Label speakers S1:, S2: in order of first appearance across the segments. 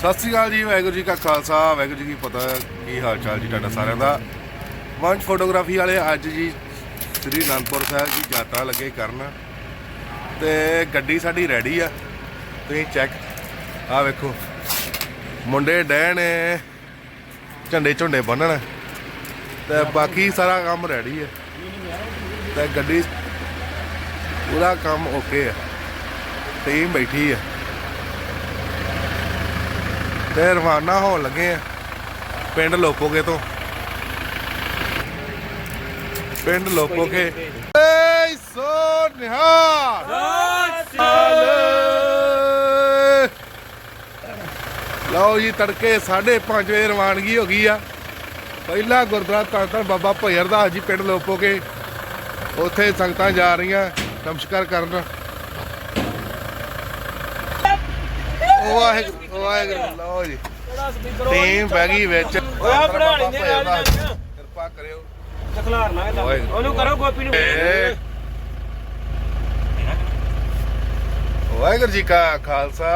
S1: ਸਤਿ ਸ੍ਰੀ ਅਕਾਲ ਜੀ, ਵਾਹਿਗੁਰੂ ਜੀ ਕਾ ਖਾਲਸਾ, ਵਾਹਿਗੁਰੂ ਜੀ ਕੀ ਫਤਿਹ, ਕੀ ਹਾਲ ਚਾਲ ਜੀ ਤੁਹਾਡਾ ਸਾਰਿਆਂ ਦਾ? ਵੰਡ ਫੋਟੋਗ੍ਰਾਫੀ ਵਾਲੇ ਅੱਜ ਜੀ ਸ੍ਰੀ ਅਨੰਦਪੁਰ ਸਾਹਿਬ ਦੀ ਯਾਤਰਾ ਲੱਗੇ ਕਰਨ ਤੇ ਗੱਡੀ ਸਾਡੀ ਰੈਡੀ ਆ। ਤੁਸੀਂ ਚੈੱਕ ਆ ਵੇਖੋ, ਮੁੰਡੇ ਡੈ ਝੰਡੇ ਝੁੰਡੇ ਬੰਨਣ ਤੇ ਬਾਕੀ ਸਾਰਾ ਕੰਮ ਰੈਡੀ ਹੈ ਤੇ ਗੱਡੀ, ਪੂਰਾ ਕੰਮ ਓਕੇ ਹੈ ਟੀਮ ਬੈਠੀ ਹੈ ਤੇ ਰਵਾਨਾ ਹੋਣ ਲੱਗੇ ਆ ਪਿੰਡ ਲੋਪੋਗੇ ਤੋਂ। ਪਿੰਡ ਲੋਪੋਗੇ। ਏ ਸੋ ਨਿਹਾਲ। ਲਓ ਜੀ, ਤੜਕੇ 5:30 ਵਜੇ ਰਵਾਨਗੀ ਹੋ ਗਈ ਆ। ਪਹਿਲਾ ਗੁਰਦੁਆਰਾ ਧੰਨ ਬਾਬਾ ਭਈਰ ਦਾ ਜੀ ਪਿੰਡ ਲੋਪੋਗੇ। ਉੱਥੇ ਸੰਗਤਾਂ ਜਾ ਰਹੀਆਂ ਨਮਸਕਾਰ ਕਰਨ। ਵਾਹਿਗੁਰੂ ਵਾਹਿਗੁਰੂ ਲਓ ਜੀ। ਟੀਮ ਬਹਿ ਗਈ ਵਿੱਚ।
S2: ਓਏ ਬਣਾ ਲੈਂਦੇ ਨਾਲ ਨਾਲ
S1: ਕਿਰਪਾ ਕਰਿਓ।
S2: ਖਲਾਰਨਾ ਇਹਦਾ।
S1: ਵਾਹਿਗੁਰੂ।
S2: ਉਹਨੂੰ ਕਰੋ ਗੋਪੀ ਨੂੰ।
S1: ਏ। ਵਾਹਿਗੁਰੂ ਜੀ ਕਾ ਖਾਲਸਾ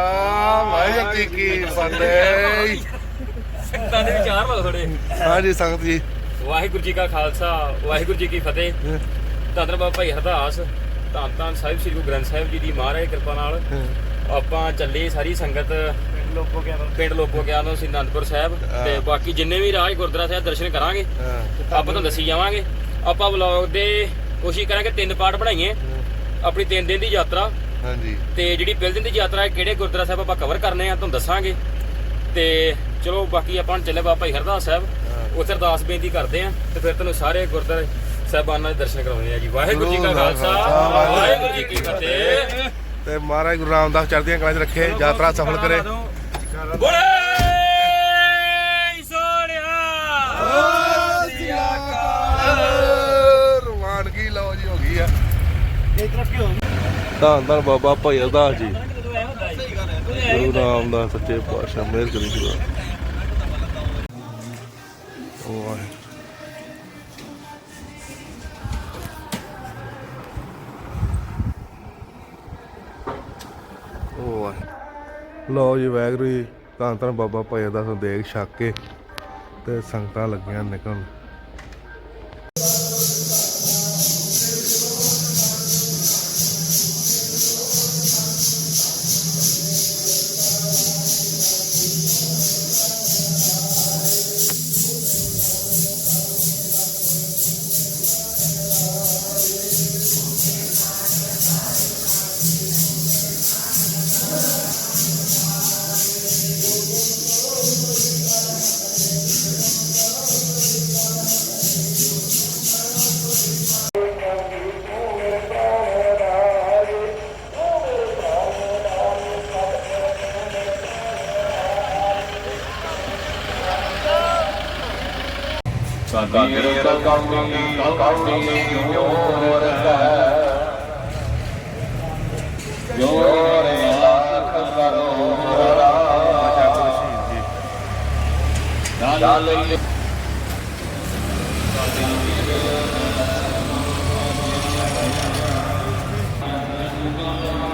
S1: ਵਾਹਿਗੁਰੂ ਜੀ ਕੀ ਫਤਿਹ।
S2: ਸੰਗਤਾਂ ਦੇ ਵਿਚਾਰ ਲਓ ਥੋੜੇ
S1: ਹਾਂਜੀ ਸੰਗਤ ਜੀ।
S2: ਵਾਹਿਗੁਰੂ ਜੀ ਕਾ ਖਾਲਸਾ ਵਾਹਿਗੁਰੂ ਜੀ ਕੀ ਫਤਿਹ। ਧੰਨ ਬਾਬਾ ਭਾਈ ਹਰਦਾਸ ਧੰਨ ਧੰਨ ਸਾਹਿਬ ਸ੍ਰੀ ਗੁਰੂ ਗ੍ਰੰਥ ਸਾਹਿਬ ਜੀ ਦੀ ਮਹਾਰਾਜ ਕਿਰਪਾ ਨਾਲ। ਆਪਾਂ ਚੱਲੇ ਸਾਰੀ ਸੰਗਤ ਲੋਕੋ ਗਿਆ ਪਿੰਡ ਲੋਕੋ ਗਿਆ ਤੋਂ ਅਸੀਂ ਅਨੰਦਪੁਰ ਸਾਹਿਬ ਤੇ ਬਾਕੀ ਜਿੰਨੇ ਵੀ ਰਾਜ ਗੁਰਦੁਆਰਾ ਸਾਹਿਬ ਦਰਸ਼ਨ ਕਰਾਂਗੇ ਆਪਾਂ ਤੁਹਾਨੂੰ ਦੱਸੀ ਜਾਵਾਂਗੇ। ਆਪਾਂ ਵਲੌਗ ਦੇ ਕੋਸ਼ਿਸ਼ ਕਰਾਂਗੇ ਤਿੰਨ ਪਾਰਟ ਬਣਾਈਏ ਆਪਣੀ ਤਿੰਨ ਦਿਨ ਦੀ ਯਾਤਰਾ।
S1: ਹਾਂਜੀ।
S2: ਤੇ ਜਿਹੜੀ ਪਹਿਲੇ ਦਿਨ ਦੀ ਯਾਤਰਾ ਹੈ ਕਿਹੜੇ ਗੁਰਦੁਆਰਾ ਸਾਹਿਬ ਆਪਾਂ ਕਵਰ ਕਰਨੇ ਆ ਤੁਹਾਨੂੰ ਦੱਸਾਂਗੇ। ਤੇ ਚਲੋ ਬਾਕੀ ਆਪਾਂ ਹੁਣ ਚੱਲੇ ਬਾਬਾ ਭਾਈ ਹਰਦਾਸ ਸਾਹਿਬ। ਉੱਥੇ ਅਰਦਾਸ ਬੇਨਤੀ ਕਰਦੇ ਆ ਤੇ ਫਿਰ ਤੁਹਾਨੂੰ ਸਾਰੇ ਗੁਰਦੁਆਰੇ ਸਾਹਿਬਾਨਾਂ ਦੇ ਦਰਸ਼ਨ ਕਰਾਉਣੇ ਆ ਜੀ। ਵਾਹਿਗੁਰੂ ਜੀ ਕਾ ਖਾਲਸਾ ਵਾਹਿਗੁਰੂ ਜੀ ਕੀ ਫਤਿਹ।
S1: ਤੇ ਮਹਾਰਾਜ ਗੁਰੂ ਰਾਮਦਾਸ ਚੜ੍ਹਦੀਆਂ ਕਲਾਂ 'ਚ ਰੱਖੇ ਯਾਤਰਾ ਸਫਲ ਕਰੇ।
S2: ਬੋਲੇ ਸੋਹਣਿਆ।
S1: ਰਵਾਨਗੀ ਲਓ ਜੀ ਹੋ ਗਈ ਆ। ਧੰਨ ਧੰਨ ਬਾਬਾ ਭਾਈ ਅਰਦਾਸ ਜੀ। ਗੁਰੂ ਰਾਮਦਾਸ ਸੱਚੇ ਪਾਤਸ਼ਾਹ ਮਿਹਰ ਕਰੀ ਗੁਰੂ ਉਹ ਵਾਹਿਗੁਰੂ ਲਓ ਜੀ ਵਾਹਿਗੁਰੂ ਜੀ, ਧੰਨ ਧੰਨ ਬਾਬਾ ਭਾਈ ਦਾ ਸੰਦੇਸ਼ ਦੇਖ ਛੱਕ ਕੇ ਤੇ ਸੰਗਤਾਂ ਲੱਗੀਆਂ ਨਿਕਲਣ।
S3: ਕਬੀਰ ਕਮੀ ਜੋਰ ਹੈ ਜੋਰ ਲੱਖ ਕਰੋੜਾ ਦਲ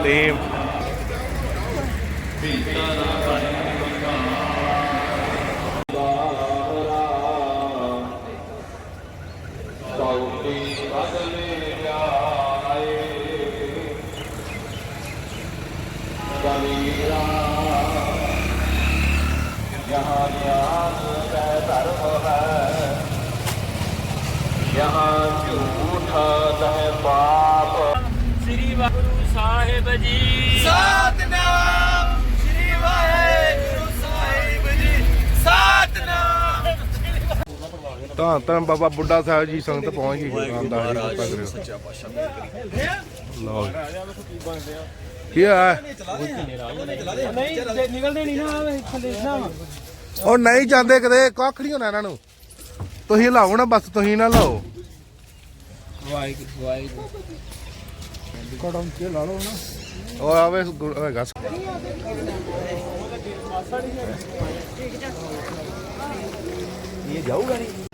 S1: ਟੀਮ
S3: ਕੌਟੀ
S2: ਸਾਹਿਬ ਜੀ।
S4: ਸਤਨਾਮ ਸ੍ਰੀ ਵਾਹਿਗੁਰੂ ਸਾਹਿਬ ਜੀ। ਸਤਨਾਮ।
S1: ਤਾਂ ਤਾਂ ਬਾਬਾ ਬੁੱਢਾ ਸਾਹਿਬ ਜੀ ਸੰਗਤ ਪਹੁੰਚ ਗਈ ਆਂਦਾ ਜੀ ਕਿਰਪਾ ਕਰਿਓ ਸੱਚਾ ਪਾਤਸ਼ਾਹ ਲਓ। ਕੀ ਆ?
S2: ਨਹੀਂ ਨਿਕਲਦੇ ਨਹੀਂ ਨਾ ਥੱਲੇ ਨਾ।
S1: ਉਹ ਨਹੀਂ ਜਾਂਦੇ ਕਦੇ ਕੱਖ ਨਹੀਂ ਹੋਣਾ ਇਹਨਾਂ ਨੂੰ। ਤੁਸੀਂ ਲਾਓ ਨਾ ਬਸ ਤੁਸੀਂ ਨਾ ਲਾਓ।
S2: ਵਾਹਿਗੁਰੂ ਵਾਹਿਗੁਰੂ।
S1: ਉਹ ਆਵੇ ਗੁਰ- ਹੈਗਾ
S2: ਇਹ ਜਾਊਗਾ ਨਹੀਂ।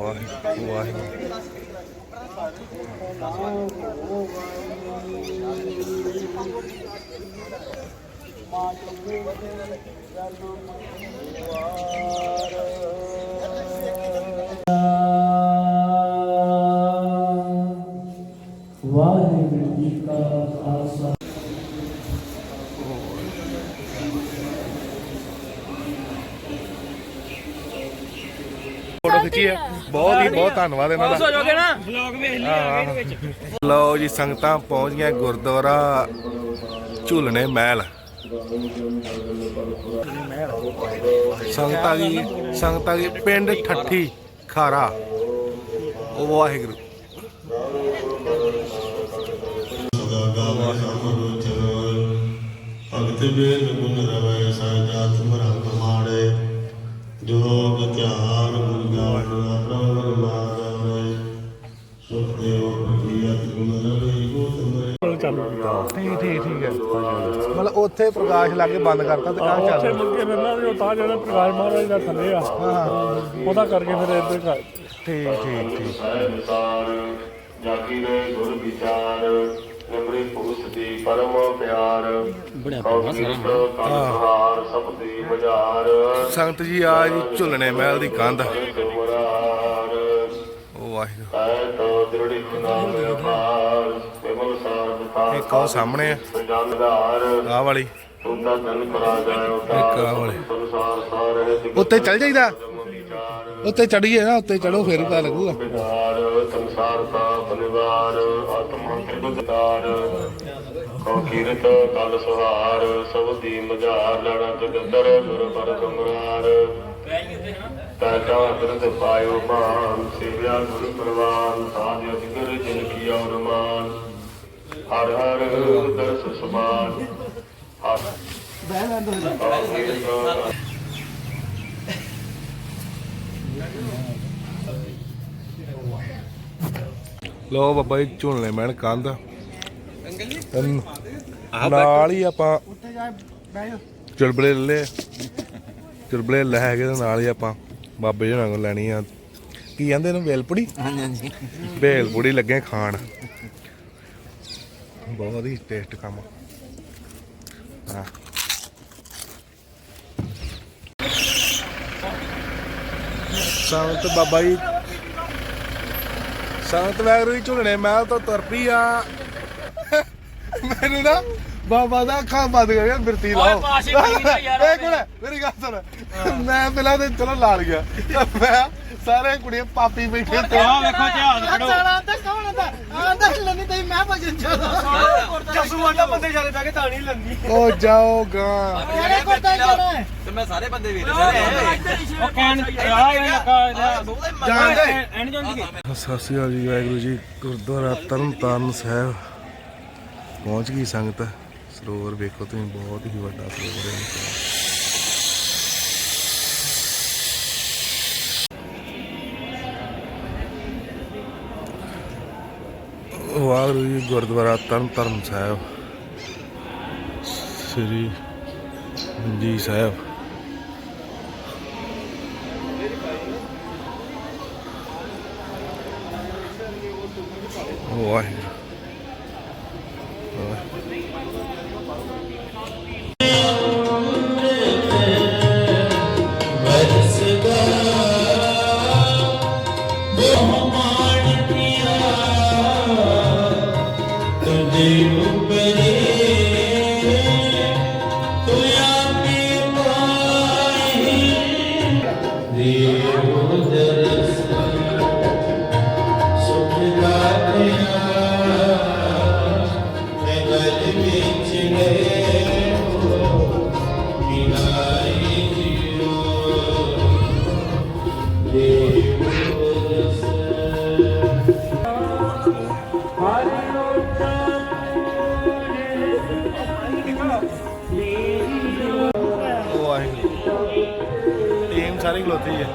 S1: ਵਾਹਿਗੁਰੂ ਵਾਹਿਗੁਰੂ।
S5: ਵਾਹਿਗੁਰੂ ਜੀ ਕਾ ਖਾਲਸਾ
S1: ਫੋਟੋ ਖਿੱਚੀ ਹੈ ਬਹੁਤ ਹੀ ਬਹੁਤ ਧੰਨਵਾਦ ਇਹਨਾਂ ਦਾ।
S2: ਜਾਓਗੇ ਨਾ? ਵਲੌਗ ਵੇਖ ਲਿਆ ਇਹਦੇ ਵਿੱਚ।
S1: ਲਓ ਜੀ ਸੰਗਤਾਂ ਪਹੁੰਚ ਗਈਆਂ ਗੁਰਦੁਆਰਾ ਝੂਲਣੇ ਮਹਿਲ। ਸੰਗਤਾਂ ਦੀ ਸੰਗਤਾਂ ਦੀ ਪਿੰਡ ਠੱਠੀ ਖਾਰਾ। ਉਹ ਵਾਹਿਗੁਰੂ।
S6: ਭਗਤ ਬੇਨ ਗੁਣ
S1: ਠੀਕ ਠੀਕ ਠੀਕ ਹੈ। ਮਤਲਬ ਉੱਥੇ ਪ੍ਰਕਾਸ਼ ਲਾ ਕੇ ਬੰਦ ਕਰਤਾ ਤੇ ਕਾਂ ਚੱਲ
S7: ਉੱਥੇ ਮੁੜ ਕੇ ਫਿਰ ਨਾ ਜੋ ਤਾਂ ਜਿਹੜਾ ਪ੍ਰਕਾਸ਼ ਮਹਾਰਾਜ ਦਾ ਥੱਲੇ ਆ ਉਹਦਾ ਕਰਕੇ ਫਿਰ ਇੱਧਰ ਕਰ
S1: ਠੀਕ ਠੀਕ ਠੀਕ।
S6: ਵਿਸਾਰ ਜਾਗੀ ਰੇ ਗੁਰ ਵਿਚਾਰ ਨਿਮਰੇ ਪੁਰਸ਼ ਦੀ ਪਰਮ ਪਿਆਰ ਬੜਿਆ ਪਾਸ ਹਾਰ ਸਭ ਦੀ ਬਜ਼ਾਰ
S1: ਸੰਗਤ ਜੀ ਆ ਜੀ ਝੂਲਣੇ ਮਹਿਲ ਦੀ ਕੰਧ। ਉਹ ਵਾਹਿਗੁਰੂ।
S6: ਐ ਤੋ ਦ੍ਰਿੜੀ ਨਾਮ ਅਪਾਰ
S1: ਇੱਕ ਉਹ ਸਾਹਮਣੇ ਆ ਆਹ ਵਾਲੀ ਇੱਕ ਆਹ ਵਾਲੀ ਉੱਤੇ ਚੱਲ ਜਾਈਦਾ ਉੱਤੇ ਚੜੀਏ ਨਾ ਉੱਤੇ ਚੜੋ ਫੇਰ ਪਤਾ ਲੱਗੂਗਾ
S6: ਸੰਸਾਰ ਦਾ ਬਨਵਾਰ ਆਤਮਾ ਕਿਰਦਾਰ ਕੋ ਕੀਰਤ ਕਲ ਸੁਹਾਰ ਸਭ ਦੀ ਮਝਾਰ ਲੜਾ ਜਗਦਰ ਗੁਰ ਪਰ ਤੁਮਰਾਰ ਤਾ ਕਾ ਬਿਰਦ ਪਾਇਓ ਮਾਨ ਸੇਵਿਆ ਗੁਰ ਪ੍ਰਵਾਨ ਸਾਜ ਅਜਗਰ ਜਿਨ ਕੀ ਔਰ ਹਰ ਹਰ ਦਰਸ ਸਮਾਨ। ਹਰ।
S1: ਲੋ ਬਾਬਾ ਜੀ ਝੂਲਣੇ ਮੈਣ ਕੰਧ। ਅੰਕਲ ਨਾਲ ਹੀ ਆਪਾਂ ਚੁਲਬਲੇ ਲੈ ਲਏ। ਚੁਲਬਲੇ ਲੈ ਕੇ ਤੇ ਨਾਲ ਹੀ ਆਪਾਂ ਬਾਬੇ ਜੀ ਨਾਲ ਲੈਣੀ ਆ। ਕੀ ਕਹਿੰਦੇ ਇਹਨੂੰ ਵੇਲਪੁੜੀ? ਹਾਂਜੀ ਹਾਂਜੀ। ਵੇਲਪੁੜੀ ਲੱਗੇ ਖਾਣ। ਬਹੁਤ ਹੀ ਟੇਸਟ ਕੰਮ। ਹਾਂ। ਸੰਤ ਬਾਬਾ ਜੀ। ਸੰਤ ਵੈਗਰੂ ਦੀ ਝੁਲਣੇ ਮਹਿਲ ਤੋਂ ਤੁਰ ਪਈ ਆ। ਮੈਨੂੰ ਨਾ ਬਾਬਾ ਦਾ ਅੱਖਾਂ ਬੰਦ ਕਰ ਗਿਆ ਬਿਰਤੀ ਲਾਓ। ਇੱਕ ਮਿੰਟ ਮੇਰੀ ਗੱਲ ਸੁਣ। ਮੈਂ ਪਹਿਲਾਂ ਤੇ ਚਲੋ ਲਾਲ ਗਿਆ। ਮੈਂ ਸਾਰੇ ਕੁੜੀਆਂ ਪਾਪੀ ਬੈਠੇ ਤੇ
S2: ਆਹ ਵੇਖੋ ਜਹਾਜ਼ ਖੜੋ।
S4: ਆਂਦਾ ਕੌਣ ਆਂਦਾ ਆਂਦਾ ਹਿੱਲਣੀ ਤੇ ਮੈਂ ਭਜਨ ਚਾਹਦਾ
S7: ਜਸੂ ਆਂਦਾ ਬੰਦੇ ਜਾਰੇ ਬਹਿ ਕੇ ਤਾਂ ਨਹੀਂ ਲੰਦੀ
S1: ਉਹ ਜਾਓ ਗਾਂ।
S4: ਮੇਰੇ ਕੋਲ ਤਾਂ ਜਾਣਾ
S7: ਉਹ ਕਹਿਣ ਆ ਇਹ ਲੱਗਾ
S1: ਜਾਂਦੇ
S7: ਐਨ ਜਾਂਦੀ
S1: ਸਤਿ ਸ਼੍ਰੀ ਅਕਾਲ ਜੀ ਵਾਹਿਗੁਰੂ ਜੀ। ਗੁਰਦੁਆਰਾ ਤਰਨਤਾਰਨ ਸਾਹਿਬ। ਪਹੁੰਚ ਗਈ ਸੰਗਤ। ਸਰੋਵਰ ਵੇਖੋ ਤੁਸੀਂ ਬਹੁਤ ਹੀ ਵੱਡਾ ਸਰੋਵਰ ਹੈ। ਵਾਹਿਗੁਰੂ ਜੀ ਗੁਰਦੁਆਰਾ ਤਰਨਤਾਰਨ ਸਾਹਿਬ ਸ੍ਰੀ ਜੀ ਸਾਹਿਬ। ਵਾਹਿਗੁਰੂ ਵਾਹਿਗੁਰੂ। ਸਾਰੀ ਖਲੋਤੀ ਹੈ।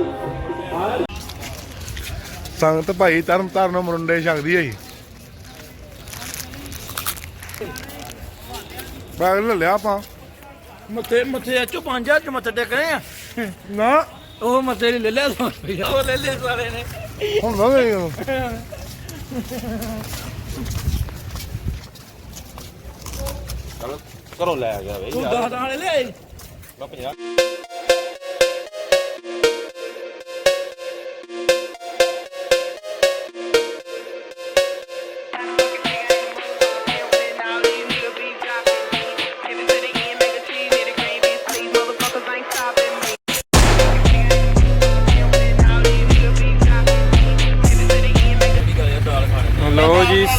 S1: ਸੰਗਤ ਭਾਈ ਤਰਨ ਤਾਰਨ ਮਰੁੰਡੇ ਛਕਦੀ ਹੈ ਜੀ। ਬਾਗ ਲੈ ਲਿਆ ਆਪਾਂ।
S7: ਮੱਥੇ ਮੱਥੇ ਐਚੋ 5000 ਚ ਮੱਥੇ ਟੇਕਣੇ ਆ।
S1: ਨਾ।
S7: ਉਹ ਮੱਥੇ ਲੈ ਲਿਆ 100 ਰੁਪਇਆ ਉਹ ਲੈ ਲਿਆ ਸਾਰੇ ਨੇ।
S1: ਹੁਣ ਨਾ ਗਈ ਉਹ।
S8: ਘਰੋਂ ਲੈ ਗਿਆ ਬਈ
S9: ਤੂੰ ਦਸ ਦਾਣੇ ਲੈ ਆਈ।
S8: ਮੈਂ 50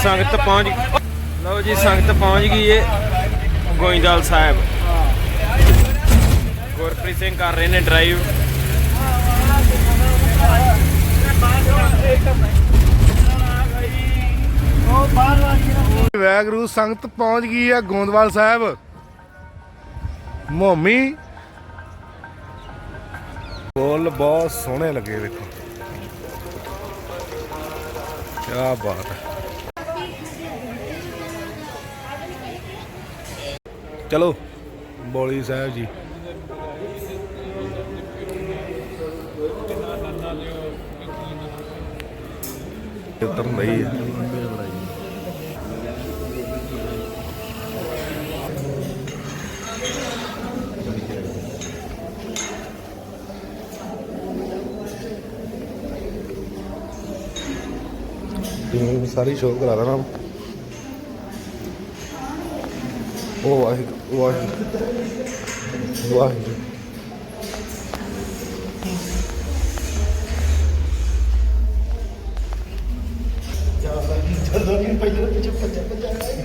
S8: ਸੰਗਤ ਪਹੁੰਚ ਲਓ ਜੀ, ਸੰਗਤ ਪਹੁੰਚ ਗਈ ਏ ਗੋਇੰਦਵਾਲ ਸਾਹਿਬ। ਗੁਰਪ੍ਰੀਤ ਸਿੰਘ ਕਰ ਰਹੇ ਨੇ ਡਰਾਈਵ
S1: ਵੈਗਰੂ ਸੰਗਤ ਪਹੁੰਚ ਗਈ ਆ ਗੋਇੰਦਵਾਲ ਸਾਹਿਬ। ਮੋਮੀ। ਫੁੱਲ ਬਹੁਤ ਸੋਹਣੇ ਲੱਗੇ ਵੇਖੋ। ਕੀ ਬਾਤ ਹੈ। ਚਲੋ ਬੋਲੀ ਸਾਹਿਬ ਜੀ। ਉਤਰ ਨਹੀਂ ਹੈ ਸਾਰੀ ਸ਼ੋਅ ਕਰਾ ਦੇਣਾ। ਉਹ ਵਾਹਿਗੁਰੂ ਵਾਹਿਗੁਰੂ। ਵਾਹਿਗੁਰੂ।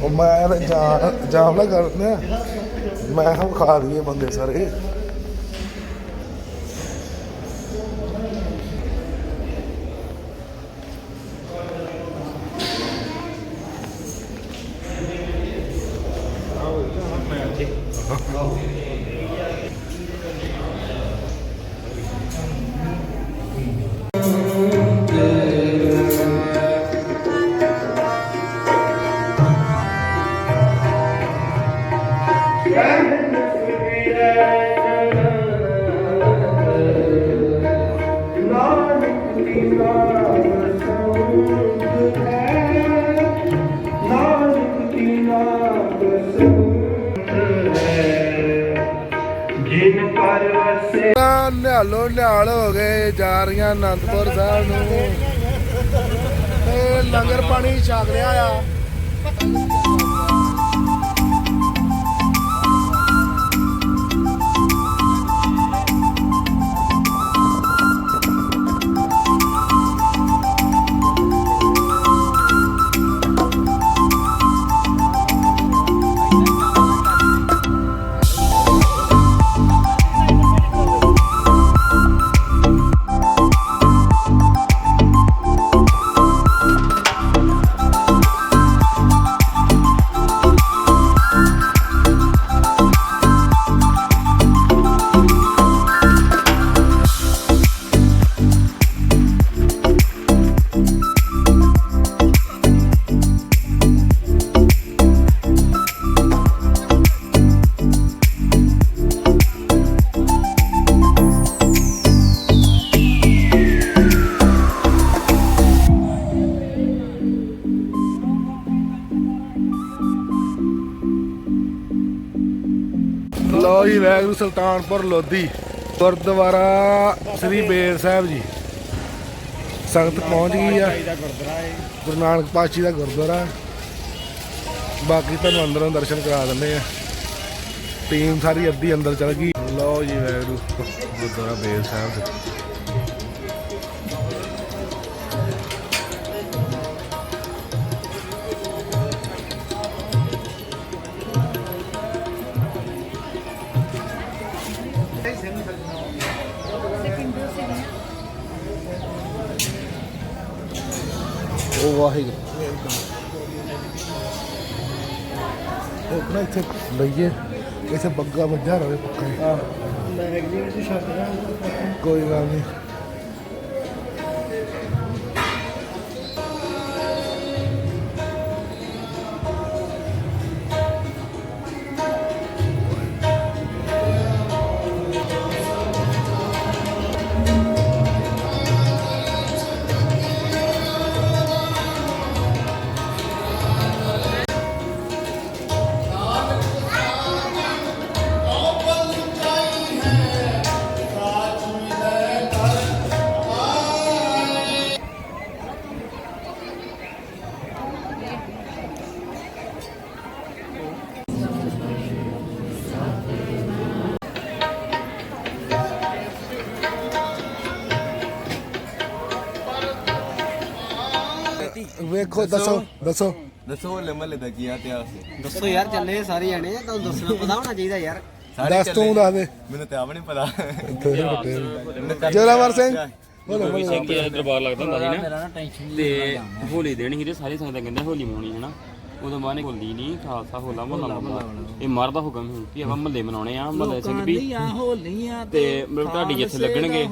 S1: ਉਹ ਮੈਂ ਤਾਂ ਜਾਮ ਜਾਮ ਨਾ ਕਰਨਾ ਮੈਂ ਹਮ ਖਾ ਦਈਏ ਬੰਦੇ ਸਾਰੇ। ਹੋ ਗਏ ਜਾ ਰਹੀਆਂ ਆਨੰਦਪੁਰ ਸਾਹਿਬ ਨੂੰ। ਤੇ ਲੰਗਰ ਪਾਣੀ ਛਕ ਰਿਹਾ ਆ। ਲੋ ਸੁਲਤਾਨਪੁਰ ਲੋਧੀ, ਗੁਰਦੁਆਰਾ ਸ੍ਰੀ ਬੇਰ ਸਾਹਿਬ ਜੀ। ਸੰਗਤ ਪਹੁੰਚ ਗਈ ਆ। ਗੁਰੂ ਨਾਨਕ ਪਾਤਸ਼ਾਹ ਦਾ ਗੁਰਦੁਆਰਾ। ਬਾਕੀ ਤੁਹਾਨੂੰ ਅੰਦਰੋਂ ਦਰਸ਼ਨ ਕਰਾ ਦਿੰਦੇ ਆ। ਟੀਮ ਸਾਰੀ ਅੱਧੀ ਅੰਦਰ ਚਲ ਗਈ। ਲਓ ਜੀ ਵੈਗਰੂ ਗੁਰਦੁਆਰਾ ਬੇਰ ਸਾਹਿਬ। ਦੇ ਉਹ ਵਾਹਿਗੁਰੂ ਉਹ ਨਾ ਇੱਥੇ ਲਈਏ ਇੱਥੇ ਬੱਗਾ ਵੱਜਾ ਰਵੇ ਪੱਕਾ ਹੀ।
S5: ਗਈ ਸੀ ਛੱਡ
S1: ਕੋਈ ਗੱਲ ਨਹੀਂ। ਦੱਸੋ। ਦੱਸੋ
S9: ਹੋਲੇ ਮਹੱਲੇ ਦਾ ਕੀ ਇਤਿਹਾਸ ਹੈ?
S4: ਦੱਸੋ ਯਾਰ ਚੱਲੇ ਸਾਰੇ ਜਾਣੇ। ਤੁਹਾਨੂੰ ਦੱਸਣਾ ਪਤਾ ਹੋਣਾ ਚਾਹੀਦਾ ਯਾਰ।
S1: ਦੱਸ ਤੂੰ ਦੱਸ ਦੇ।
S9: ਮੈਨੂੰ ਤੇ ਆਪ ਨਹੀਂ ਪਤਾ।
S1: ਜੋਰਾਵਰ ਸਿੰਘ। ਬੋਲੋ
S2: ਗੁਰੂ
S1: ਬੋਲੋ।
S2: ਸਿੰਘ ਜੀ ਦਾ ਦਰਬਾਰ ਲੱਗਦਾ ਹੁੰਦਾ ਸੀ ਨਾ ਤੇ ਹੋਲੀ ਦੇਣੀ ਸੀ ਤੇ ਸਾਰੀ ਸੰਗਤਾਂ ਕਹਿੰਦੇ ਹੋਲੀ ਮਨਾਉਣੀ ਹੈ ਨਾ। ਉਦੋਂ ਬਾਅਦ ਨੇ ਹੋਲੀ ਨਹੀਂ ਖਾਲਸਾ ਹੋਲਾ ਮਹੱਲਾ ਮਨਾਉਣਾ ਇਹ ਮਰਦਾ ਹੁਕਮ ਸੀ ਕਿ ਆਪਾਂ ਮਹੱਲੇ ਮਨਾਉਣੇ ਆ ਮਹੱਲੇ ਸਿੰਘ ਵੀ।
S4: ਹੋਲੀਆਂ
S2: ਤੇ ਮਤਲਬ ਤੁਹਾਡੀ ਜਿੱਥੇ ਲੱਗਣਗੇ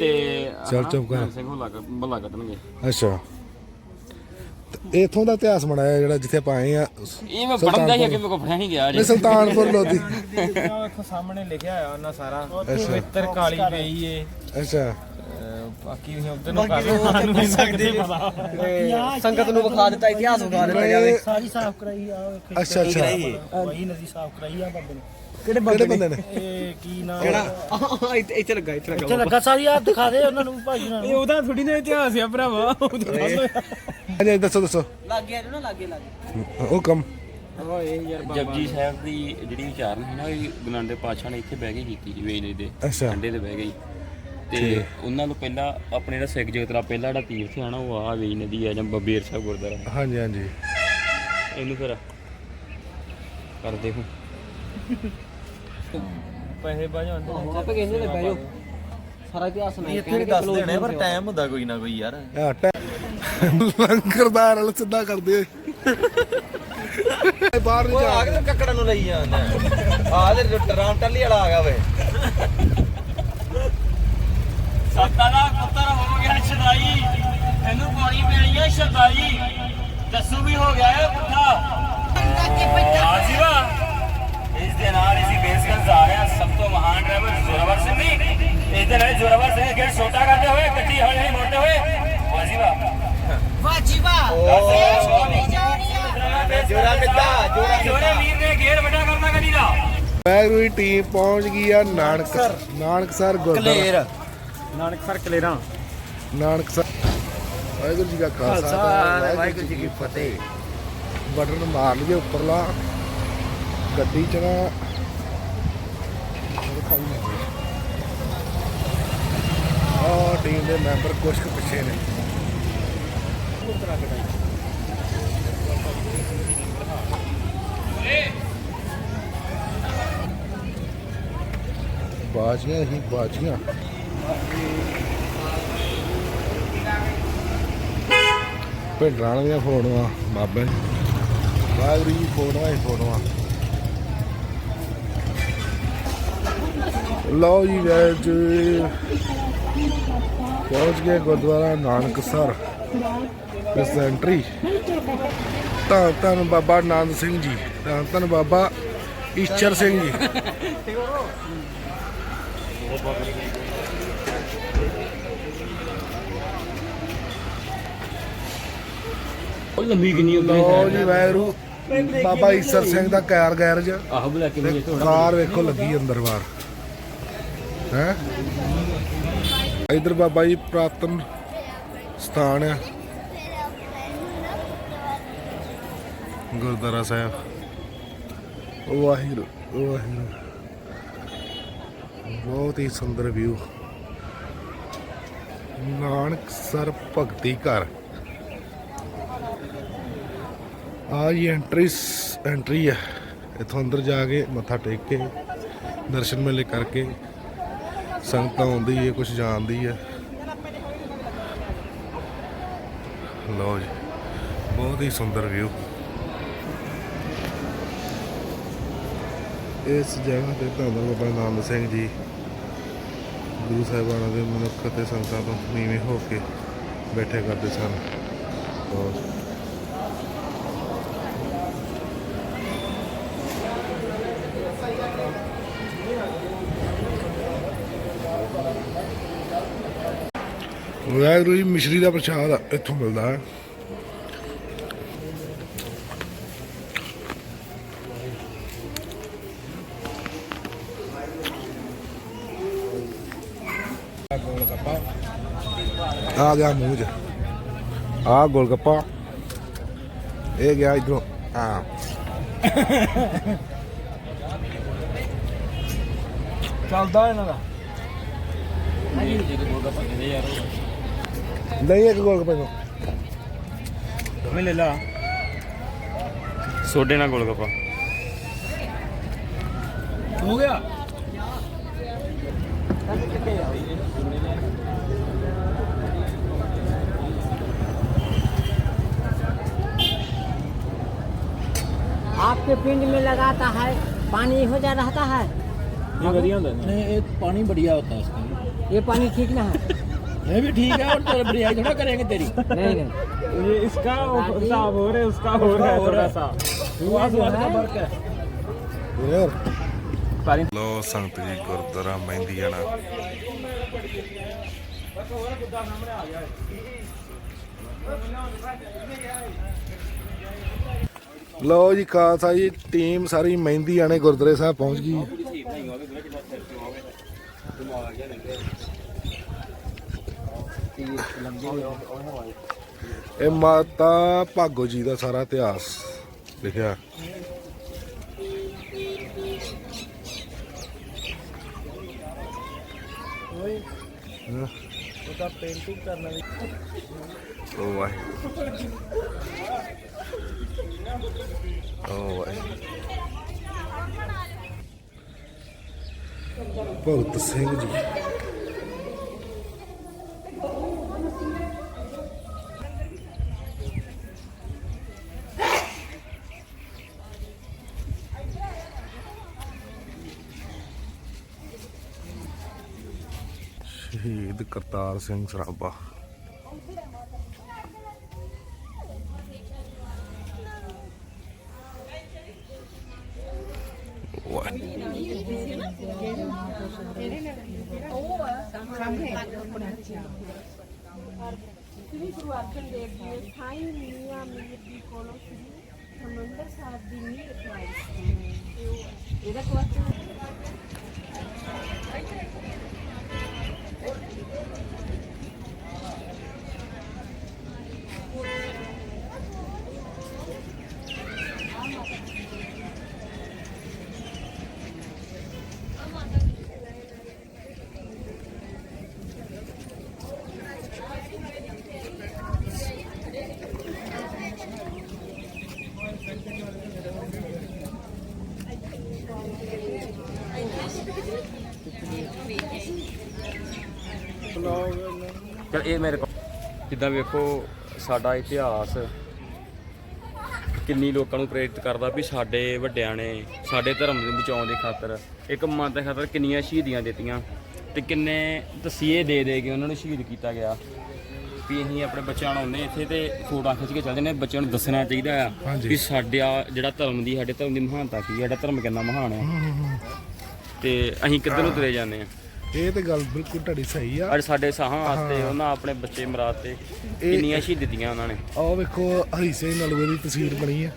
S2: ਤੇ
S1: ਚੱਲ ਚੁੱਪ ਕਰ।
S2: ਸਿੰਘ ਹੋਲਾ ਕ- ਮਹੱਲਾ ਕੱਢਣਗੇ
S1: ਅੱਛਾ। ਤੇ ਇਥੋਂ ਦਾ ਇਤਿਹਾਸ ਬਣਾਇਆ ਜਿਹੜਾ ਜਿੱਥੇ ਆਪਾਂ ਆਏ ਆ
S2: ਇਹ ਮੈਂ ਪੜਨ ਦਾ ਹੀ ਅੱਗੇ ਮੇਰੇ ਕੋਲ ਪੜਿਆ ਨਹੀਂ ਗਿਆ
S1: ਨਹੀਂ
S2: ਜੀ
S1: ਸੁਲਤਾਨਪੁਰ ਲੋਧੀ
S9: ਦੇਖੋ ਸਾਹਮਣੇ ਲਿਖਿਆ ਹੋਇਆ ਉਹਨਾਂ ਸਾਰਾ। ਪਵਿੱਤਰ ਕਾਲੀ ਪਈ ਏ।
S1: ਅੱਛਾ।
S9: ਬਾਕੀ ਤੁਸੀਂ ਉਧਰ ਨੂੰ ਕਰ ਲਓ
S4: ਸਕਦੇ ਸੰਗਤ ਨੂੰ ਵਿਖਾ ਦਿੱਤਾ ਇਤਿਹਾਸ ਵਿਖਾ ਦਿੱਤਾ ਜਾਵੇ।
S7: ਸਾਰੀ ਸਾਫ਼ ਕਰਾਈ ਆ
S1: ਅੱਛਾ ਅੱਛਾ।
S7: ਵਹੀ ਨਦੀ ਸਾਫ਼ ਕਰਾਈ ਆ ਬੰਦੇ ਨੇ।
S4: ਕਿਹੜੇ
S1: ਬੰਦੇ ਨੇ?
S7: ਇਹ ਕੀ ਨਾ
S4: ਕਿਹੜਾ? ਇੱਥੇ ਇੱਥੇ ਲੱਗਾ ਇੱਥੇ
S7: ਇੱਥੇ ਲੱਗਾ ਸਾਰੀ ਆ ਦਿਖਾ ਦੇ ਉਹਨਾਂ ਨੂੰ ਭਾਜੀ ਨਾਲ
S9: ਉਹਦਾ ਥੋੜੀ ਨਾ ਇਤਿਹਾਸ ਆ ਭਰਾਵਾ
S1: ਹਾਂਜੀ ਦੱਸੋ ਦੱਸੋ।
S4: ਲੱਗੇ ਨਾ ਲੱਗੇ ਲੱਗੇ।
S1: ਉਹ ਕੰਮ।
S2: ਜਪਜੀ ਸਾਹਿਬ ਦੀ ਜਿਹੜੀ ਉਚਾਰਨ ਸੀ ਨਾ ਇਹ ਨਾਨਕ ਪਾਤਸ਼ਾਹ ਨੇ ਇੱਥੇ ਬਹਿ ਕੇ ਕੀਤੀ ਜੀ ਵੇਲੇ ਦੇ।
S1: ਅੱਛਾ।
S2: ਕੰਡੇ ਤੇ ਬਹਿ ਗਈ। ਤੇ ਉਹਨਾਂ ਨੂੰ ਪਹਿਲਾਂ ਆਪਣੇ ਜਿਹੜਾ ਸਿੱਖ ਜਗਤ ਦਾ ਪਹਿਲਾ ਜਿਹੜਾ ਤੀਰਥ ਆ ਨਾ ਉਹ ਆ ਵੇਈ ਨਦੀ ਆ ਜਾਂ ਬਬੇਰ ਸਾਹਿਬ ਗੁਰਦੁਆਰਾ।
S1: ਹਾਂਜੀ ਹਾਂਜੀ।
S2: ਇਹਨੂੰ ਫਿਰ ਕਰਦੇ ਹੋ
S9: ਪੈਸੇ ਬਾਜਾ
S4: ਆਪੇ ਕਹਿੰਦੇ ਨੇ ਬਹਿ ਜਾਓ। ਸਾਰਾ ਇਤਿਹਾਸ ਸੁਣਾਈ
S9: ਇੱਥੇ ਵੀ ਦੱਸ ਦੇਣੇ ਪਰ ਟਾਈਮ ਹੁੰਦਾ ਕੋਈ ਨਾ ਕੋਈ ਯਾਰ।
S1: ਆ ਟੈ ਲੰਗਰਦਾਰ ਵਾਲ ਸਿੱਧਾ ਕਰਦੇ। ਬਾਹਰ ਨਹੀਂ ਜਾ
S9: ਕੇ ਕੱਕੜਾਂ ਨੂੰ ਲਈ ਜਾਂਦਾ। ਆ ਤੇ ਰਾਮ ਟੱਲੀ ਵਾਲਾ ਆ ਗਿਆ ਵੇ।
S2: ਸੱਤਾ ਦਾ ਪੁੱਤਰ ਹੋ ਗਿਆ ਛਦਾਈ ਇਹਨੂੰ ਪਾਣੀ ਪੈਣੀ ਹੈ ਛਦਾਈ ਦੱਸੂ ਵੀ ਹੋ ਗਿਆ ਹੈ ਪੁੱਠਾ। ਆਜੀਵਾ ਇਸ ਦੇ ਨਾਲ ਅਸੀਂ ਬੇਸਗੰਜ ਆ ਰਹੇ ਹਾਂ। ਸਭ ਤੋਂ ਮਹਾਨ ਡਰਾਈਵਰ ਜ਼ੋਰਾਵਰ ਸਿੰਘ ਜੀ। ਇਸ ਦੇ ਨਾਲ ਜ਼ੋਰਾਵਰ ਸਿੰਘ ਗੇਟ ਛੋਟਾ ਕਰਦੇ ਹੋਏ ਗੱਡੀ ਹੌਲੀ ਹੌਲੀ ਮੋੜਦੇ ਹੋਏ। ਆਜੀਵਾ
S4: ਵਾਜੀਵਾ।
S9: ਜੋਰਾ ਮਿੱਦਾ ਜੋਰਾ
S2: ਜੋਰੇ ਵੀਰ ਨੇ ਗੇਟ ਵੱਡਾ ਕਰਨਾ ਗੱਡੀ ਦਾ।
S1: ਵੈਗਰੂ ਦੀ ਟੀਮ ਪਹੁੰਚ ਗਈ ਆ ਨਾਨਕ ਨਾਨਕਸਰ ਗੁਰਦੁਆਰਾ।
S9: ਨਾਨਕ ਸਰ ਕਲੇਰਾ।
S1: ਨਾਨਕਸਰ। ਵਾਹਿਗੁਰੂ ਜੀ ਕਾ ਖਾਲਸਾ ਵਾਹਿਗੁਰੂ ਜੀ ਕੀ ਫਤਿਹ। ਬਟਨ ਮਾਰ ਲਈਏ ਉੱਪਰਲਾ। ਗੱਡੀ ਚ ਨਾ ਆ ਟੀਮ ਦੇ ਮੈਂਬਰ ਕੁਛ ਕੁ ਪਿੱਛੇ ਨੇ। ਬਾਜੀਆਂ ਹੀ ਬਾਜੀਆਂ। ਪਿੰਡਰਾਂ ਦੀਆਂ ਫੋਟੋਆਂ, ਬਾਬੇ। ਵਾਹਿਗੁਰੂ ਜੀ, ਫੋਟੋਆਂ ਹੀ ਫੋਟੋਆਂ। ਲਓ ਜੀ ਵੈਜ ਪਹੁੰਚ ਗਏ ਗੁਰਦੁਆਰਾ ਨਾਨਕਸਰ ਪੈਸੈਂਟਰੀ ਤਾਂ ਧੰਨ ਬਾਬਾ ਆਨੰਦ ਸਿੰਘ ਜੀ। ਤਾਂ ਧੰਨ ਬਾਬਾ ਈਸ਼ਰ ਸਿੰਘ ਜੀ।
S2: ਉਹ ਲੰਮੀ ਕਿੰਨੀ
S1: ਲਓ ਜੀ ਵਾਹਿਗੁਰੂ। ਬਾਬਾ ਈਸ਼ਰ ਸਿੰਘ ਦਾ ਕੈਰ ਗੈਰਜ।
S2: ਆਹ ਬੁਲਾ ਕੇ
S1: ਤੇ ਕਾਰ ਵੇਖੋ ਲੱਗੀ ਅੰਦਰ ਬਾਹਰ। ਹੈ। ਇਧਰ ਬਾਬਾ ਜੀ ਪ੍ਰਾਤਨ ਸਥਾਨ ਹੈ ਗੁਰਦੁਆਰਾ ਸਾਹਿਬ। ਵਾਹਿਗੁਰੂ ਵਾਹਿਗੁਰੂ। ਬਹੁਤ ਹੀ ਸੁੰਦਰ ਵਿਊ। ਨਾਨਕ ਸਰ ਭਗਤੀ ਘਰ। ਆ ਜੀ ਐਂਟਰੀ ਐਂਟਰੀ ਹੈ ਇਥੋਂ ਅੰਦਰ ਜਾ ਕੇ ਮੱਥਾ ਟੇਕ ਕੇ, ਦਰਸ਼ਨ ਮੇਲੇ ਕਰਕੇ। ਸੰਗਤ ਆਉਂਦੀ ਹੈ ਕੁਝ ਜਾਣਦੀ ਹੈ ਲਓ ਜੀ, ਬਹੁਤ ਹੀ ਸੁੰਦਰ ਵਿਊ ਇਸ ਜਗ੍ਹਾ ਤੇ ਧੰਨ ਬਾਬਾ ਨਾਨਕ ਸਿੰਘ ਜੀ, ਗੁਰੂ ਸਾਹਿਬਾਨਾਂ ਦੇ ਮਨੁੱਖ ਅਤੇ ਸੰਗਤਾਂ ਤੋਂ ਨੀਵੇਂ ਹੋ ਕੇ ਬੈਠੇ ਕਰਦੇ ਸਨ। ਔਰ ਵਾਹਿਗੁਰੂ ਜੀ ਮਿਸ਼ਰੀ ਦਾ ਪ੍ਰਸ਼ਾਦ ਇੱਥੋਂ ਮਿਲਦਾ ਹੈ। ਆ ਗਿਆ ਮੂੰਹ 'ਚ। ਆ ਗੋਲਗੱਪਾ। ਇਹ ਗਿਆ ਇਧਰੋਂ। ਹਾਂ।
S9: ਚੱਲਦਾ ਇਹਨਾਂ ਦਾ।
S1: ਨਹੀਂ ਇੱਕ ਗੋਲਗੱਪੇ ਨੂੰ
S2: ਮੈਂ ਲੈ ਲਾ ਸੋਡੇ ਨਾਲ ਗੋਲ ਗੱਪਾ
S7: ਹੋ ਗਿਆ
S4: आपके पिंड में लगाता है पानी हो जा रहता है
S2: ਇਹ ਵਧੀਆ ਹੁੰਦਾ
S5: नहीं ये पानी बढ़िया होता है इसका
S4: ये पानी ठीक ना है
S5: ये भी ठीक है और तेरा बढ़ियाई थोड़ा करेंगे तेरी
S4: नहीं नहीं
S2: ये इसका हिसाब हो रहा है उसका हो रहा है थोड़ा सा
S5: स्वाद स्वाद का फर्क है
S1: ਲੋ ਸੰਗਤ ਜੀ ਗੁਰਦੁਆਰਾ ਮਹਿੰਦੀ ਆਣਾ ਲੋ ਜੀ ਖਾਲਸਾ ਜੀ ਟੀਮ ਸਾਰੀ ਮਹਿੰਦੀ ਆਣੇ ਗੁਰਦੁਆਰੇ ਸਾਹਿਬ ਪਹੁੰਚ ਗਈ ਇਹ ਮਾਤਾ ਭਾਗੋ ਜੀ ਦਾ ਸਾਰਾ ਇਤਿਹਾਸ ਲਿਖਿਆ। ਓ ਵਾਹਿਗੁਰੂ ਓ ਵਾਹਿਗੁਰੂ ਭਗਤ ਸਿੰਘ ਜੀ। ਸ਼ਹੀਦ ਕਰਤਾਰ ਸਿੰਘ ਸਰਾਭਾ ਵਾਹ
S10: ਸ੍ਰੀ ਗੁਰੂ ਅਰਜਨ ਦੇਵ ਜੀ ਨੇ ਸਾਈਂ ਮੀਆਂ ਮੀਰ ਜੀ ਕੋਲੋਂ ਸ੍ਰੀ ਹਰਿਮੰਦਰ ਸਾਹਿਬ ਦੀ ਨੀਂਹ ਰਖਵਾਈ ਸੀ ਇਹਦਾ ਕੁਐਸਚਨ
S2: ਚਲ ਇਹ ਮੇਰੇ ਕੋਲ ਜਿੱਦਾਂ ਵੇਖੋ ਸਾਡਾ ਇਤਿਹਾਸ ਕਿੰਨੀ ਲੋਕਾਂ ਨੂੰ ਪ੍ਰੇਰਿਤ ਕਰਦਾ ਵੀ ਸਾਡੇ ਵੱਡਿਆਂ ਨੇ ਸਾਡੇ ਧਰਮ ਨੂੰ ਬਚਾਉਣ ਦੇ ਖਾਤਰ ਇੱਕ ਮਨ ਦੇ ਖਾਤਰ ਕਿੰਨੀਆਂ ਸ਼ਹੀਦੀਆਂ ਦਿੱਤੀਆਂ ਤੇ ਕਿੰਨੇ ਤਸੀਹੇ ਦੇ ਦੇ ਕੇ ਉਹਨਾਂ ਨੂੰ ਸ਼ਹੀਦ ਕੀਤਾ ਗਿਆ ਵੀ ਅਸੀਂ ਆਪਣੇ ਬੱਚਿਆਂ ਨੂੰ ਆਉਂਦੇ ਇੱਥੇ ਤੇ ਫੋਟੋਆਂ ਖਿੱਚ ਕੇ ਚੱਲ ਜਾਂਦੇ ਹਾਂ। ਬੱਚਿਆਂ ਨੂੰ ਦੱਸਣਾ ਚਾਹੀਦਾ ਆ। ਵੀ ਸਾਡਾ ਜਿਹੜਾ ਧਰਮ ਦੀ ਸਾਡੇ ਧਰਮ ਦੀ ਮਹਾਨਤਾ ਕੀ ਹੈ ਸਾਡਾ ਧਰਮ ਕਿੰਨਾ ਮਹਾਨ ਹੈ ਤੇ ਅਸੀਂ ਕਿੱਧਰ ਨੂੰ ਤੁਰੇ ਜਾਂਦੇ ਆ
S1: ਇਹ ਤੇ ਗੱਲ ਬਿਲਕੁਲ ਤੁਹਾਡੀ ਸਹੀ ਆ।
S2: ਅੱਜ ਸਾਡੇ ਸਾਹਾਂ ਵਾਸਤੇ ਉਹਨਾਂ ਆਪਣੇ ਬੱਚੇ ਮਰਾਤੇ ਕਿੰਨੀਆਂ ਸ਼ਹੀਦ ਦਿੱਤੀਆਂ ਉਹਨਾਂ ਨੇ।
S1: ਆਹ ਵੇਖੋ ਹਰੀ ਸਿੰਘ ਨਲੂਏ ਦੀ ਤਸਵੀਰ ਬਣੀ ਹੈ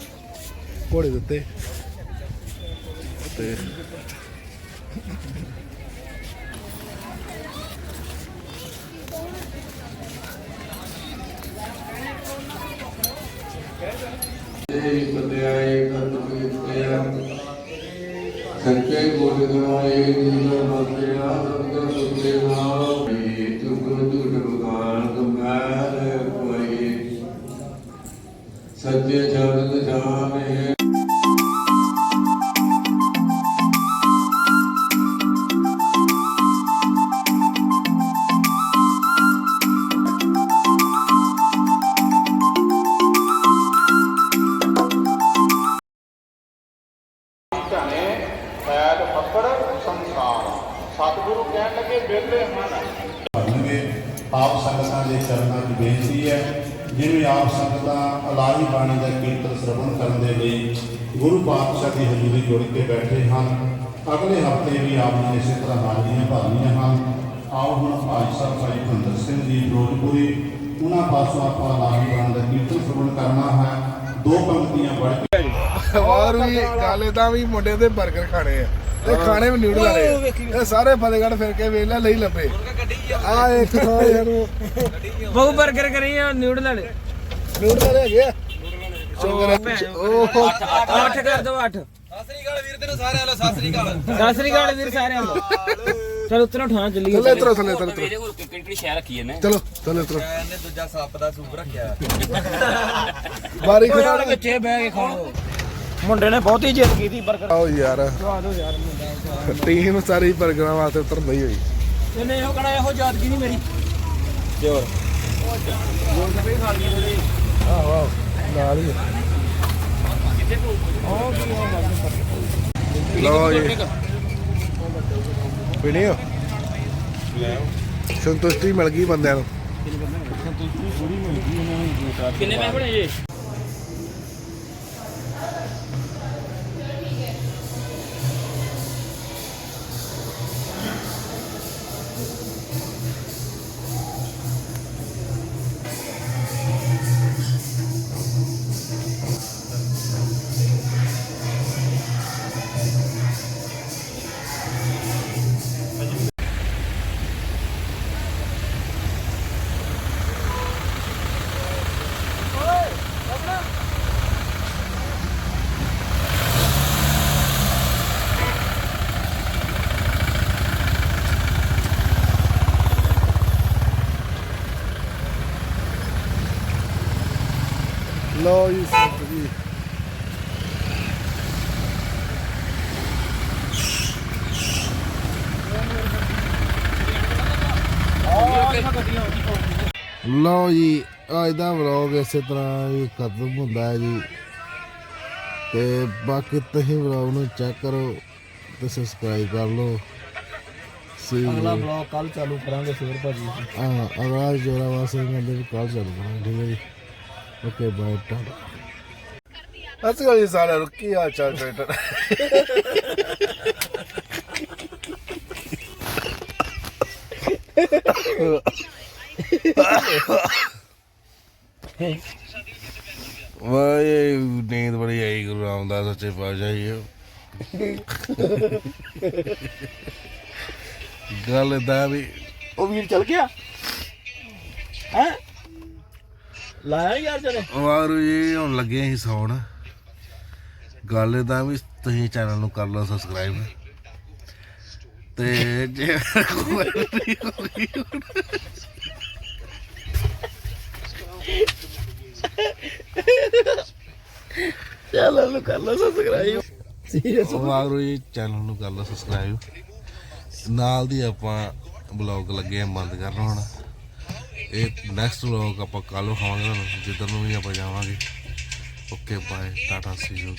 S1: ਘੋੜੇ ਦੇ ਉੱਤੇ। ਤੇ
S3: ਸੱਚੇ ਗੁਰ ਗਵਾਏ ਜੀਵ ਬਸਿਆ ਸਤਿ ਸੁਤੇ
S11: ਅਲਾਹੀ ਬਾਣੀ ਦਾ ਕੀਰਤਨ ਸਰਵਣ ਕਰਨ ਦੇ ਲਈ ਗੁਰੂ ਪਾਤਸ਼ਾਹ ਦੀ ਹਜ਼ੂਰੀ ਜੁੜ ਕੇ ਬੈਠੇ ਹਨ। ਅਗਲੇ ਹਫ਼ਤੇ ਵੀ ਆਪ ਨੇ ਇਸੇ ਤਰ੍ਹਾਂ ਹਾਜ਼ਰੀਆਂ ਭਰਨੀਆਂ ਹਨ। ਆਓ ਹੁਣ ਭਾਈ ਸਾਹਿਬ ਭਾਈ ਭੰਦਰ ਸਿੰਘ ਜੀ ਫਿਰੋਜ਼ਪੁਰੀ ਉਹਨਾਂ ਪਾਸੋਂ ਆਪਾਂ ਬਾਣੀ ਦਾ ਕੀਰਤਨ ਸਰਵਣ ਕਰਨਾ ਹੈ। ਦੋ ਪੰਕਤੀਆਂ ਪੜ੍ਹ ਕੇ
S1: ਹੋਰ ਵੀ ਗੱਲ ਏਦਾਂ ਵੀ ਮੁੰਡੇ ਦੇ 버ਗਰ ਖਾਣੇ ਆ। ਤੇ ਖਾਣੇ ਵੀ ਨਿਊਡਲ ਵਾਲੇ ਆ। ਇਹ ਸਾਰੇ ਫਤਿਹਗੜ੍ਹ ਫਿਰ ਕੇ ਵੇਲਾ ਲਈ ਲੱਭੇ। ਆ? ਇੱਕ ਥਾਂ ਇਹਨੂੰ
S9: ਬਹੁ 버ਗਰ ਕਰੀ ਆ ਨਿਊਡਲ ਵਾਲੇ।
S1: ਨਿਊਡਲ ਹੈਗੇ ਆ। ਸ਼ੁਕਰ ਹੈ ਉਹ
S9: 8 ਕਰ ਦੋ 8 ਸਤਿ ਸ੍ਰੀ ਅਕਾਲ ਵੀਰ ਤੈਨੂੰ ਸਾਰਿਆਂ ਨੂੰ ਸਤਿ ਸ੍ਰੀ ਅਕਾਲ ਸਤਿ ਸ੍ਰੀ ਅਕਾਲ ਵੀਰ ਸਾਰਿਆਂ ਨੂੰ।
S5: ਚਲ ਉਤਰੋ ਠਾਂ ਚੱਲੀ
S1: ਥੱਲੇ ਉਤਰੋ ਥੱਲੇ ਥੱਲੇ ਉਤਰੋ।
S2: ਇਹਦੇ ਕੋਲ ਕਿਹੜੀ ਕਿਹੜੀ ਸ਼ੈ ਰੱਖੀ ਇਹਨੇ
S1: ਚਲੋ ਥੱਲੇ ਉਤਰੋ।
S5: ਇਹਨੇ ਦੂਜਾ ਸੱਪ ਦਾ ਸੂਪ ਰੱਖਿਆ।
S1: ਬਾਰੀ
S5: ਓਏ
S1: ਖੜਾ
S5: ਉਹਦੇ ਵਿੱਚੇ ਬਹਿ ਕੇ ਖਾਓ। ਮੁੰਡੇ ਨੇ ਬਹੁਤੀ ਜਿੱਤ ਕੀਤੀ ਬਰਕਰ
S1: ਆਓ ਯਾਰ।
S5: ਦਵਾ ਦਿਓ ਯਾਰ ਮੁੰਡਾ
S1: ਟੀਮ ਸਾਰੀ ਬਰਗਰਾਂ ਵਾਸਤੇ ਉਤਰ ਹੀ ਹੋਈ।
S5: ਇਹਨੇ ਇਹੋ ਕਹਣਾ ਇਹੋ ਯਾਦਗੀ ਨਹੀਂ ਮੇਰੀ। ਜੋਰ
S1: ਆਹੋ ਆਹੋ। ਨਾਲ ਹੀ ਲਓ ਜੀ। ਪੀਣੀ ਹੋ ਸੰਤੁਸ਼ਟੀ ਮਿਲ ਗਈ ਬੰਦਿਆਂ ਨੂੰ।
S2: ਕਿੰਨੇ ਪੈਸੇ ਬਣੇ ਜੀ?
S1: ਲਓ ਜੀ ਸੰਤ ਜੀ ਲਓ ਜੀ ਅੱਜ ਦਾ ਵਲੌਗ ਇਸੇ ਤਰ੍ਹਾਂ ਹੀ ਖਤਮ ਹੁੰਦਾ ਹੈ ਜੀ। ਤੇ ਬਾਕੀ ਤੁਸੀਂ ਵਲੌਗ ਨੂੰ ਚੈੱਕ ਕਰੋ ਤੇ ਸਬਸਕ੍ਰਾਈਬ ਕਰ ਲਓ।
S5: ਅਗਲਾ ਬਲੌਗ ਕੱਲ ਚਾਲੂ ਕਰਾਂਗੇ ਫੇਰ ਭਾਜੀ।
S1: ਹਾਂ ਅਗਲਾ ਜੋਰਾ ਵਾਸਤੇ ਕਹਿੰਦੇ ਵੀ ਕੱਲ ਚੱਲ ਪਣਾ ਠੀਕ ਹੈ ਜੀ। Okay bye tata. ਅਸੀਂ ਗੱਲ ਸਾਰਾ ਰੁਕੀ ਆ ਚੱਲ ਟਰੈਕਟਰ ਵਾਏ ਨੀਂਦ ਬੜੀ ਆਈ ਗੁਰੂ ਰਾਮਦਾਸ ਸੱਚੇ ਪਾਤਸ਼ਾਹ ਜੀ। ਗੱਲ ਏਦਾਂ ਵੀ
S5: ਉਹ ਵੀਰ ਚਲ ਗਿਆ? ਹੈ? ਲਾਇਆ ਯਾਰ ਜਨੇ
S1: ਵਾਹਿਗੁਰੂ ਜੀ ਹੁਣ ਲੱਗੇ ਅਸੀਂ ਸੌਣ। ਗੱਲ ਏਦਾਂ ਵੀ ਤੁਸੀਂ ਚੈਨਲ ਨੂੰ ਕਰ ਲਓ ਸਬਸਕ੍ਰਾਈਬ ਤੇ ਜੇ ਕੋਈ
S5: ਚੈਨਲ ਨੂੰ ਕਰ ਲਓ ਸਬਸਕ੍ਰਾਈਬ ਸੀਰੀਅਸ
S1: ਜੀ ਚੈਨਲ ਨੂੰ ਕਰ ਲਓ ਸਬਸਕ੍ਰਾਈਬ ਨਾਲ ਦੀ ਆਪਾਂ ਬਲੌਗ ਲੱਗੇ ਆ ਬੰਦ ਕਰਨ ਹੁਣ। ਇਹ ਨੈਕਸਟ ਬਲੌਗ ਆਪਾਂ ਕੱਲ ਖਾਵਾਂਗੇ ਤੁਹਾਨੂੰ ਜਿੱਧਰ ਨੂੰ ਵੀ ਆਪਾਂ ਜਾਵਾਂਗੇ। Okay bye tata see you